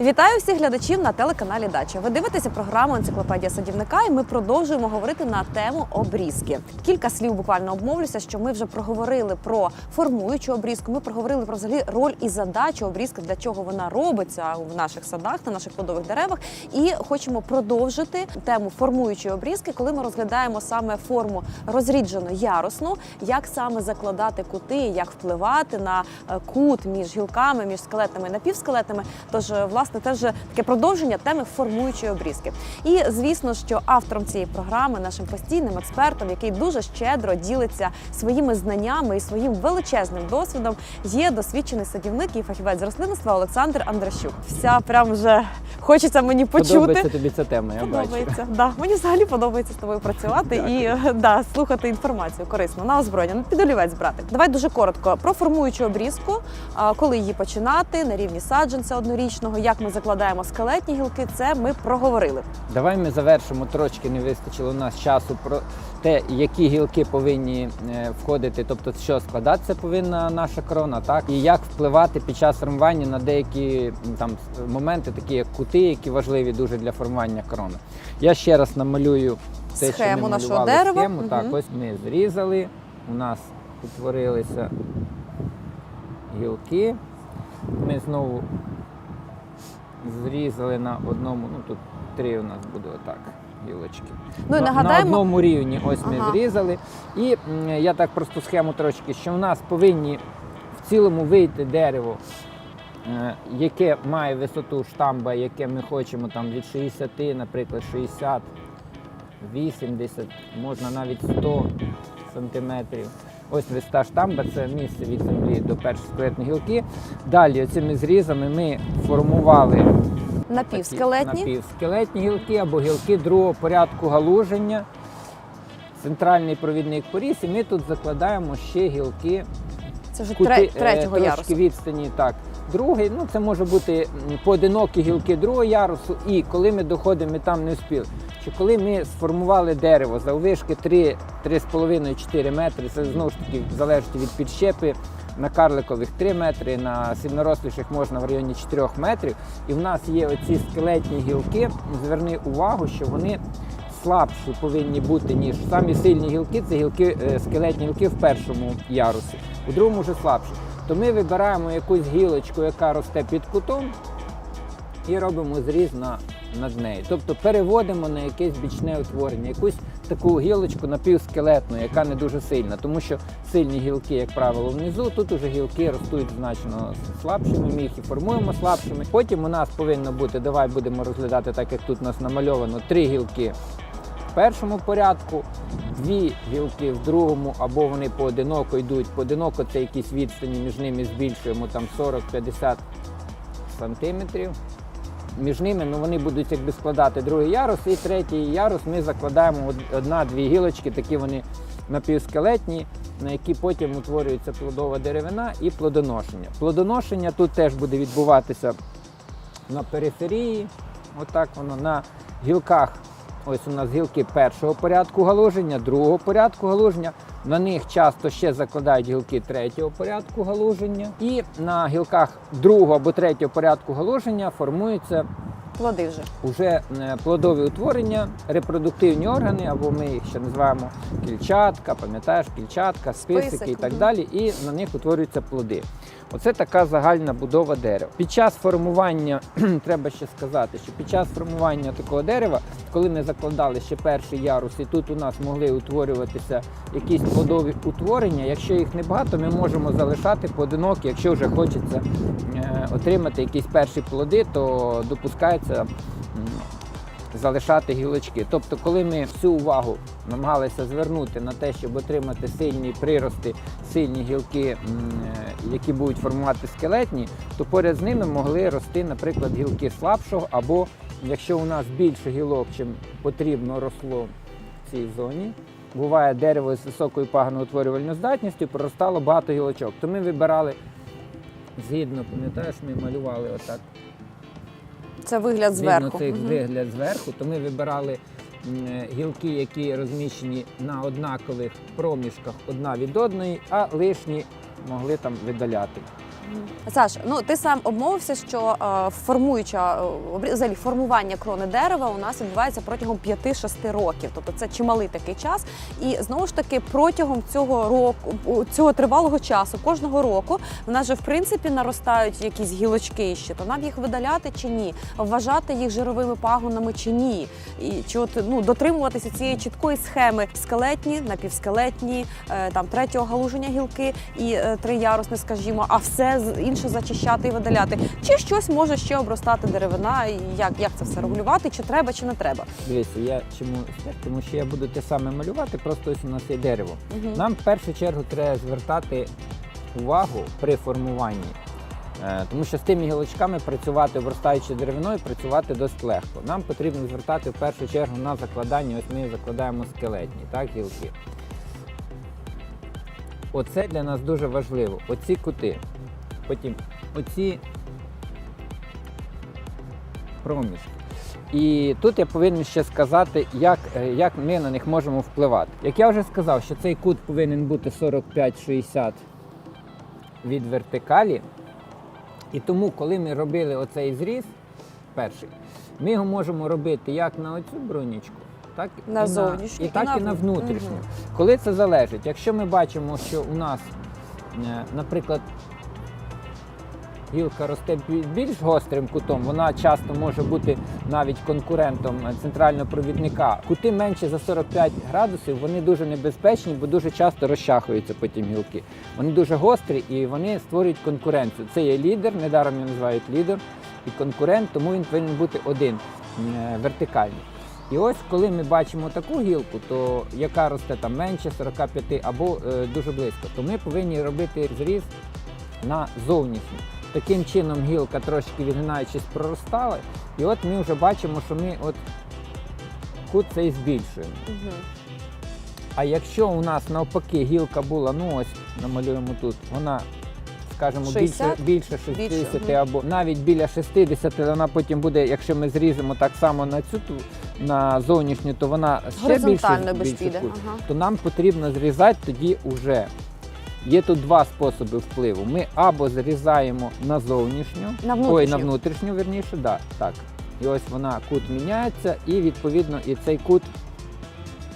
Вітаю всіх глядачів на телеканалі Дача. Ви дивитеся програму Енциклопедія садівника, і ми продовжуємо говорити на тему обрізки. Кілька слів буквально обмовлюся, що ми вже проговорили про формуючу обрізку. Ми проговорили про взагалі роль і задачу обрізки, для чого вона робиться в наших садах, на наших плодових деревах. І хочемо продовжити тему формуючої обрізки, коли ми розглядаємо саме форму розріджено ярусну, як саме закладати кути, як впливати на е, кут між гілками, між скелетами і напівскелетами. Тож, е, власне, теж таке продовження теми формуючої обрізки. І звісно, що автором цієї програми, нашим постійним експертом, який дуже щедро ділиться своїми знаннями і своїм величезним досвідом, є досвідчений садівник і фахівець з рослинництва Олександр Андрощук. Вся прям вже хочеться мені почути. Подобається тобі ця тема, я бачу. Да. Мені взагалі подобається з тобою працювати і е, да, слухати інформацію корисну на озброєння. Ну, під олівець брати. Давай дуже коротко про формуючу обрізку, коли її починати на рівні саджанця однорічного, як ми закладаємо скелетні гілки. Це ми проговорили. Давай ми завершимо трошки, не вистачило у нас часу про те, які гілки повинні е, входити, тобто що складатися повинна наша крона, так і як впливати під час формування на деякі там моменти, такі як кути, які важливі дуже для формування крони. Я ще раз намалюю те, Схему що ми нашого дерева. Схему. Так, ось ми зрізали. У нас утворилися гілки. Ми знову зрізали на одному, ну тут три у нас буде отак гілочки. Ну і на, нагадаємо, на одному рівні ось ми Ага. зрізали. І я так просто схему трошки, що в нас повинні в цілому вийти дерево, е, яке має висоту штамба, яке ми хочемо там від 60, наприклад, 60, 80, можна навіть 100 сантиметрів. Ось висота штамба, це місце від землі до першої скелетної гілки. Далі цими зрізами ми формували напівскелетні. Такі напівскелетні гілки або гілки другого порядку галуження. Центральний провідник поріс, і ми тут закладаємо ще гілки Це вже кути, тре- е, ярусу. відстані. Так, другий, ну це може бути поодинокі гілки другого ярусу. І коли ми доходимо, ми там не вспіли. Що коли ми сформували дерево заввишки 3, 3,5-4 метри, це знову ж таки залежить від підщепи. На карликових 3 метри, на сильноросліших можна в районі 4 метрів. І в нас є оці скелетні гілки. Зверни увагу, що вони слабші повинні бути, ніж самі сильні гілки це гілки, е, скелетні гілки в першому ярусі, у другому вже слабші. То ми вибираємо якусь гілочку, яка росте під кутом, і робимо зріз на, над нею. Тобто переводимо на якесь бічне утворення, якусь таку гілочку напівскелетну, яка не дуже сильна, тому що сильні гілки, як правило, внизу, тут уже гілки ростуть значно слабшими, ми їх і формуємо слабшими. Потім у нас повинно бути, давай будемо розглядати, так як тут у нас намальовано, три гілки в першому порядку, дві гілки в другому, або вони поодиноко йдуть. Поодиноко це якісь відстані між ними збільшуємо там 40-50 сантиметрів. Між ними ну, вони будуть якби складати другий ярус, і третій ярус ми закладаємо од- одна-дві гілочки, такі вони напівскелетні, на які потім утворюється плодова деревина і плодоношення. Плодоношення тут теж буде відбуватися на периферії, отак воно на гілках. Ось у нас гілки першого порядку галуження, другого порядку галуження. На них часто ще закладають гілки третього порядку галуження. І на гілках другого або третього порядку галуження формуються Плоди вже. уже е, плодові утворення, репродуктивні органи, або ми їх ще називаємо кільчатка, пам'ятаєш, кільчатка, списики Списик, і так далі. І на них утворюються плоди. Оце така загальна будова дерева. Під час формування треба ще сказати, що під час формування такого дерева, коли ми закладали ще перший ярус, і тут у нас могли утворюватися якісь плодові утворення. Якщо їх небагато, ми можемо залишати поодинокі. Якщо вже хочеться е, отримати якісь перші плоди, то допускається м, залишати гілочки. Тобто, коли ми всю увагу намагалися звернути на те, щоб отримати сильні прирости, сильні гілки, е, які будуть формувати скелетні, то поряд з ними могли рости, наприклад, гілки слабшого, або якщо у нас більше гілок, чим потрібно росло в цій зоні. Буває дерево з високою пагоноутворювальною здатністю, проростало багато гілочок. То ми вибирали згідно, пам'ятаєш, ми малювали отак Це вигляд зверху. цих Мгм. вигляд зверху, то ми вибирали гілки, які розміщені на однакових проміжках одна від одної, а лишні могли там видаляти. Саш, ну ти сам обмовився, що е, формуюча е, взагалі формування крони дерева у нас відбувається протягом 5-6 років. Тобто це чималий такий час. І знову ж таки, протягом цього року, цього тривалого часу, кожного року, в нас же в принципі наростають якісь гілочки ще. То нам їх видаляти чи ні? Вважати їх жировими пагонами чи ні? І чи от ну дотримуватися цієї чіткої схеми скелетні, напівскелетні, е, там третього галуження гілки і е, триярусне, скажімо, а все інше зачищати і видаляти. Чи щось може ще обростати деревина? Як, як це все регулювати? Чи треба, чи не треба? Дивіться, я чому тому що я буду те саме малювати, просто ось у нас є дерево. Мгм. Нам в першу чергу треба звертати увагу при формуванні. Е, Тому що з тими гілочками працювати, обростаючи деревиною, працювати досить легко. Нам потрібно звертати в першу чергу на закладання. Ось ми закладаємо скелетні так, гілки. Оце для нас дуже важливо. Оці кути. Потім оці проміжки. І тут я повинен ще сказати, як, е, як ми на них можемо впливати. Як я вже сказав, що цей кут повинен бути 45-60 від вертикалі. І тому, коли ми робили оцей зріз перший, ми його можемо робити як на оцю бронічку, так На і зовнішню, і і так і на внутрішню. Мгм. Коли це залежить, якщо ми бачимо, що у нас, е, наприклад, гілка росте більш гострим кутом, вона часто може бути навіть конкурентом центрального провідника. Кути менше за 45 градусів, вони дуже небезпечні, бо дуже часто розчахуються потім гілки. Вони дуже гострі і вони створюють конкуренцію. Це є лідер, недаром його називають лідер і конкурент, тому він повинен бути один е, вертикальний. І ось коли ми бачимо таку гілку, то яка росте там менше 45 або е, дуже близько, то ми повинні робити зріз на зовнішню. Таким чином гілка трошки відгинаючись проростала, і от ми вже бачимо, що ми от кут цей збільшуємо. Мгм. А якщо у нас навпаки гілка була, ну ось намалюємо тут, вона, скажімо, більше, 60? більше 60 Більше, або навіть біля 60, вона потім буде, якщо ми зріжемо так само на цю ту- на зовнішню, то вона ще більше, більше кут. Ага. То нам потрібно зрізати тоді уже. Є тут два способи впливу. Ми або зрізаємо на зовнішню, На ой, на внутрішню, верніше, да, так. І ось вона кут міняється, і відповідно і цей кут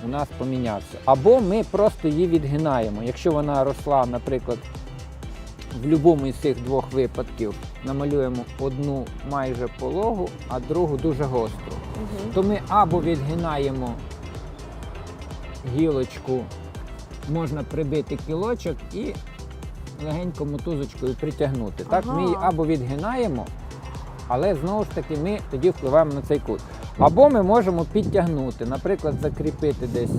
у нас помінявся. Або ми просто її відгинаємо. Якщо вона росла, наприклад, в будь-якому із цих двох випадків намалюємо одну майже пологу, а другу дуже гостру, Мгм. то ми або відгинаємо гілочку, можна прибити кілочок і легенько мотузочкою притягнути. Так, ми її або відгинаємо, але знову ж таки ми тоді впливаємо на цей кут. Або ми можемо підтягнути, наприклад, закріпити десь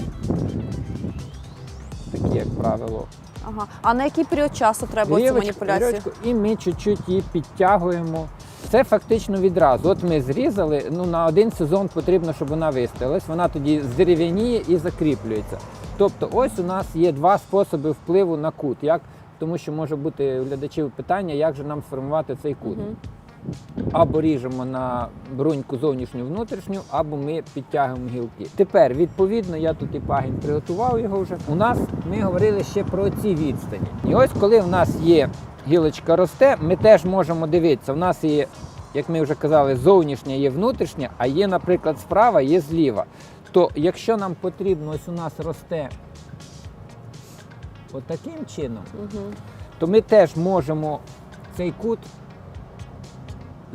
такі, як правило, Ага. А на який період часу треба цю маніпуляцію? і ми чуть-чуть її підтягуємо. Це фактично відразу. От ми зрізали, ну на один сезон потрібно, щоб вона вистоялась. Вона тоді здерев'яніє і закріплюється. Тобто, ось у нас є два способи впливу на кут. Як, тому що може бути у глядачів питання, як же нам сформувати цей кут. Мгм. Або ріжемо на бруньку зовнішню внутрішню, або ми підтягуємо гілки. Тепер, відповідно, я тут і пагін приготував його вже. У нас ми говорили ще про ці відстані. І ось коли в нас є гілочка росте, ми теж можемо дивитися. У нас є, як ми вже казали, зовнішня є внутрішня, а є, наприклад, справа, є зліва. То якщо нам потрібно, ось у нас росте отаким чином, угу. то ми теж можемо цей кут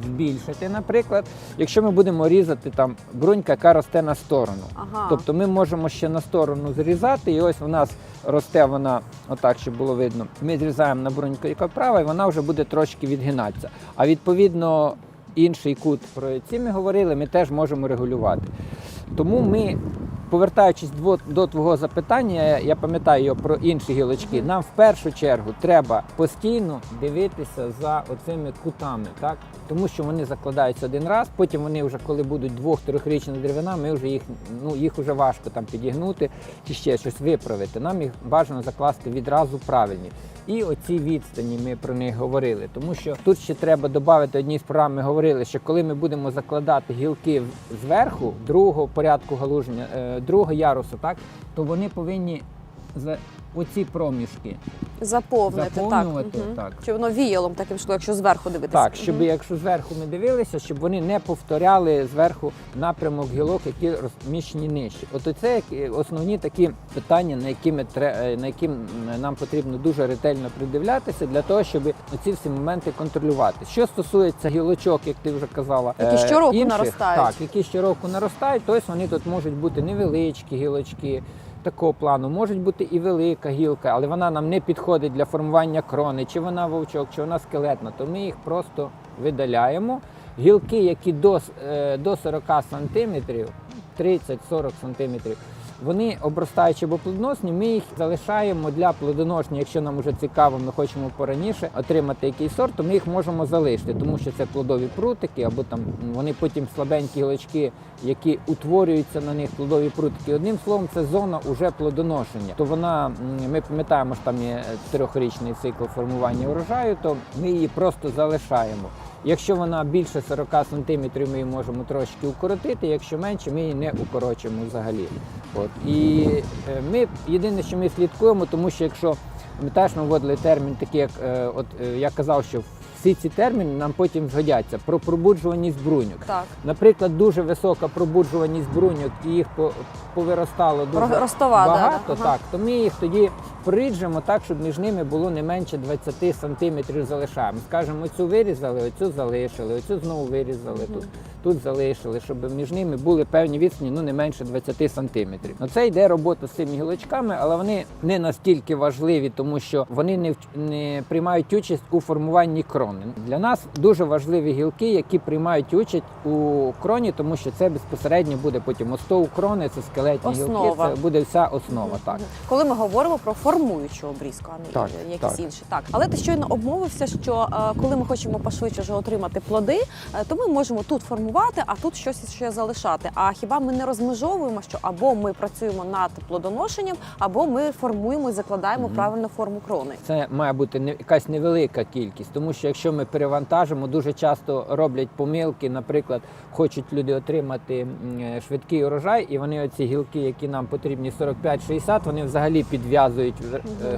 збільшити, наприклад, якщо ми будемо різати там брунька, яка росте на сторону. Ага. Тобто ми можемо ще на сторону зрізати, і ось у нас росте вона отак, щоб було видно. Ми зрізаємо на бруньку, яка права, і вона вже буде трошки відгинатися. А відповідно інший кут, про який ми говорили, ми теж можемо регулювати. Тому ми, повертаючись до твого запитання, я пам'ятаю його про інші гілочки. Нам в першу чергу треба постійно дивитися за оцими кутами, так? Тому що вони закладаються один раз, потім вони вже, коли будуть двох-трьохрічна деревина, ми вже їх, ну, їх вже важко там підігнути чи ще щось виправити. Нам їх бажано закласти відразу правильні. І оці відстані ми про них говорили. Тому що тут ще треба додати одній з програм. Ми говорили, що коли ми будемо закладати гілки зверху, другого порядку галуження, е, другого ярусу, так то вони повинні оці проміжки. Заповнити, Заповнювати, так. Так. Щоб воно віялом таким йшло, якщо зверху дивитися. Так, щоб якщо зверху ми дивилися, щоб вони не повторяли зверху напрямок гілок, які розміщені нижче. От це основні такі питання, на які ми е, на які нам потрібно дуже ретельно придивлятися для того, щоб ці всі моменти контролювати. Що стосується гілочок, як ти вже казала, Які е, щороку інших, наростають. Так, які щороку наростають, тобто вони тут можуть бути невеличкі гілочки. Такого плану може бути і велика гілка, але вона нам не підходить для формування крони, чи вона вовчок, чи вона скелетна, то ми їх просто видаляємо. Гілки, які до, е, до 40 см, 30-40 сантиметрів, вони обростаючи або плодоносні, ми їх залишаємо для плодоношення. Якщо нам вже цікаво, ми хочемо пораніше отримати якийсь сорт, то ми їх можемо залишити, тому що це плодові прутики, або там вони потім слабенькі гілочки, які утворюються на них плодові прутики. Одним словом, це зона уже плодоношення. То вона, ми пам'ятаємо, що там є трьохрічний цикл формування урожаю, то ми її просто залишаємо. Якщо вона більше 40 см, ми її можемо трошки укоротити, якщо менше, ми її не укорочуємо взагалі. От. І е, ми єдине, що ми слідкуємо, тому що якщо ми вводили термін, такий, як е, от е, я казав, що всі ці терміни нам потім згодяться про пробуджуваність бруньок. Так. Наприклад, дуже висока пробуджуваність бруньок і їх повиростало дуже ростова, багато, да, ага. так, то ми їх тоді приджимо так, щоб між ними було не менше 20 сантиметрів залишаємо. Скажемо, оцю вирізали, оцю залишили, оцю знову вирізали, тут, тут залишили, щоб між ними були певні відстані, ну не менше 20 сантиметрів. Ну, це йде робота з цими гілочками, але вони не настільки важливі, тому що вони не, не приймають участь у формуванні крони. Для нас дуже важливі гілки, які приймають участь у кроні, тому що це безпосередньо буде потім остов крони, це скелетні Основа. гілки, це буде вся основа. Так. Коли ми говоримо про формуючу обрізку, а не Так, якісь так. інші. Так, але ти щойно обмовився, що е, коли ми хочемо пошвидше вже отримати плоди, е, то ми можемо тут формувати, а тут щось ще залишати. А хіба ми не розмежовуємо, що або ми працюємо над плодоношенням, або ми формуємо і закладаємо Мгм. правильну форму крони. Це має бути не якась невелика кількість, тому що якщо ми перевантажимо, дуже часто роблять помилки. Наприклад, хочуть люди отримати е, швидкий урожай, і вони оці гілки, які нам потрібні 45-60, вони взагалі підв'язують.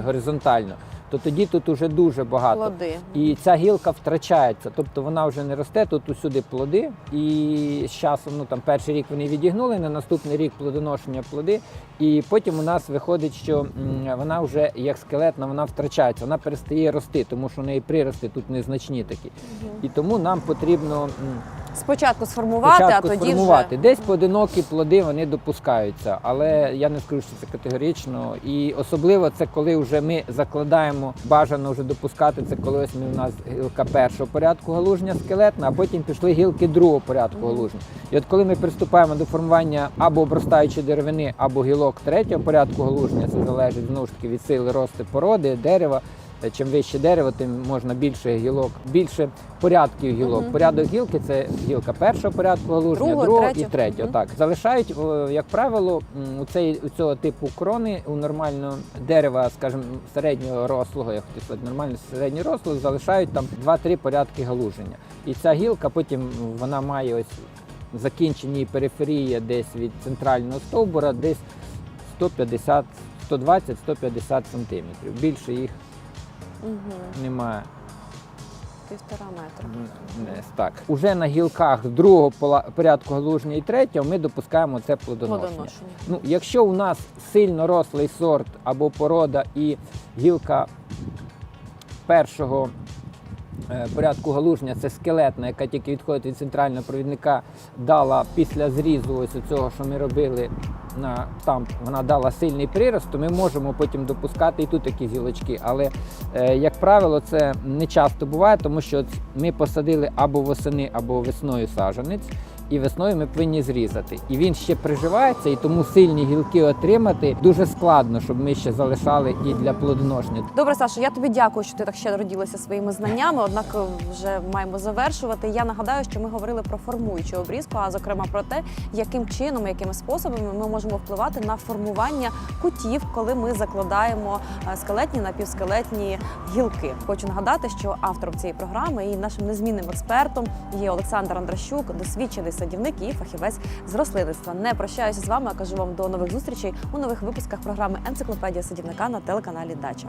Горизонтально. То тоді тут уже дуже багато. Плоди. І ця гілка втрачається, тобто вона вже не росте, тут усюди плоди. І з часом, ну там перший рік вони відігнули, на наступний рік плодоношення плоди. І потім у нас виходить, що вона вже як скелетна, вона втрачається, вона перестає рости, тому що в неї прирости тут незначні такі. І тому нам потрібно Спочатку сформувати, спочатку а тоді сформувати. вже Десь поодинокі плоди вони допускаються, але я не скажу, що це категорично. І особливо це коли вже ми закладаємо, бажано вже допускати це, коли ось у нас гілка першого порядку галуження скелетна, а потім пішли гілки другого порядку Мгм. галуження. І от коли ми приступаємо до формування або обростаючої деревини, або гілок третього порядку галуження, це залежить знову ж таки від сили росту породи, дерева. Е, Чим вище дерево, тим можна більше гілок, більше порядків гілок. Мгм. Порядок гілки це гілка першого порядку галуження, Другого, другого, і третього. третього. Мгм. Так залишають, як правило, у цей у цього типу крони у нормального дерева, скажімо, середнього рослого, я хотів сказати, нормально середнього рослого, залишають там 2-3 порядки галуження. І ця гілка потім вона має ось закінчені периферії десь від центрального стовбура, десь 150, 120-150 сантиметрів. Більше їх Мгм. немає. півтора метра. Не, так. Уже на гілках другого порядку галуження і третього ми допускаємо це плодоношення. Плодоношення. Ну, якщо у нас сильно рослий сорт або порода і гілка першого порядку галуження це скелетна, яка тільки відходить від центрального провідника, дала після зрізу ось цього, що ми робили на там, вона дала сильний прирост, то ми можемо потім допускати і тут такі гілочки. Але е, як правило, це не часто буває, тому що ми посадили або восени, або весною саджанець. І весною ми повинні зрізати. І він ще приживається, і тому сильні гілки отримати дуже складно, щоб ми ще залишали і для плодоношення. Добре, Саша, я тобі дякую, що ти так щедро ділися своїми знаннями. Однак е, вже маємо завершувати. Я нагадаю, що ми говорили про формуючу обрізку, а зокрема про те, яким чином, якими способами ми можемо впливати на формування кутів, коли ми закладаємо е, скелетні напівскелетні гілки. Хочу нагадати, що автором цієї програми і нашим незмінним експертом є Олександр Андращук, досвідчений садівник і фахівець з рослинництва. Не прощаюся з вами, а кажу вам до нових зустрічей у нових випусках програми Енциклопедія садівника на телеканалі Дача.